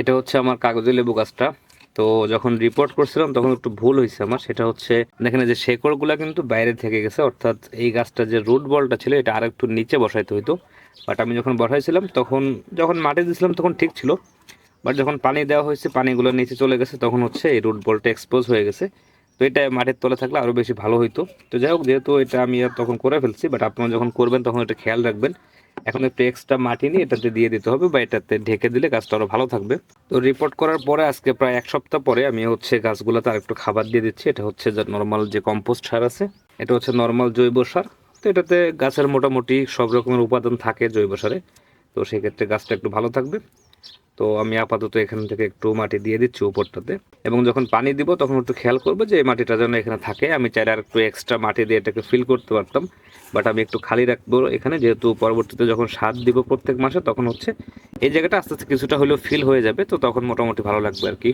এটা হচ্ছে আমার কাগজি লেবু গাছটা। তো যখন রিপোর্ট করছিলাম, তখন একটু ভুল হয়েছে আমার। সেটা হচ্ছে, দেখেন যে শেকড়গুলো কিন্তু বাইরে থেকে গেছে, অর্থাৎ এই গাছটা যে রুট বলটা ছিল, এটা আর একটু নিচে বসাইতে হইতো। বাট আমি যখন বসাইছিলাম, তখন যখন মাটি দিয়েছিলাম, তখন ঠিক ছিল। বাট যখন পানি দেওয়া হয়েছে, পানিগুলো নিচে চলে গেছে, তখন হচ্ছে এই রুট বলটা এক্সপোজ হয়ে গেছে। তো এটা মাটির তলে থাকলে আরও বেশি ভালো হইতো। তো যাই হোক, যেহেতু এটা আমি আর তখন করে ফেলছি বাট আপনারা যখন করবেন, তখন এটা খেয়াল রাখবেন। এখন একটু এক্সট্রা মাটি নিয়ে এটাতে দিয়ে দিতে হবে বা এটাতে ঢেকে দিলে গাছটা আরও ভালো থাকবে। তো রিপোর্ট করার পরে আজকে প্রায় এক সপ্তাহ পরে আমি হচ্ছে গাছগুলোতে আর একটু খাবার দিয়ে দিচ্ছি। এটা হচ্ছে নর্মাল যে কম্পোস্ট সার আছে, এটা হচ্ছে নর্মাল জৈব সার। তো এটাতে গাছের মোটামুটি সব রকমের উপাদান থাকে জৈব সারে। তো সেক্ষেত্রে গাছটা একটু ভালো থাকবে। তো আমি আপাতত এখান থেকে একটু মাটি দিয়ে দিচ্ছি উপরটাতে। এবং যখন পানি দিব, তখন একটু খেয়াল করব যে মাটিটা যেন এখানে থাকে। আমি চাইলে আর একটু এক্সট্রা মাটি দিয়ে এটাকে ফিল করতে পারতাম। বাট আমি একটু খালি রাখব এখানে, যেহেতু পরবর্তীতে যখন সার দিব প্রত্যেক মাসে, তখন হচ্ছে এই জায়গাটা আস্তে আস্তে কিছুটা হলেও ফিল হয়ে যাবে। তো তখন মোটামুটি ভালো লাগবে আর কি।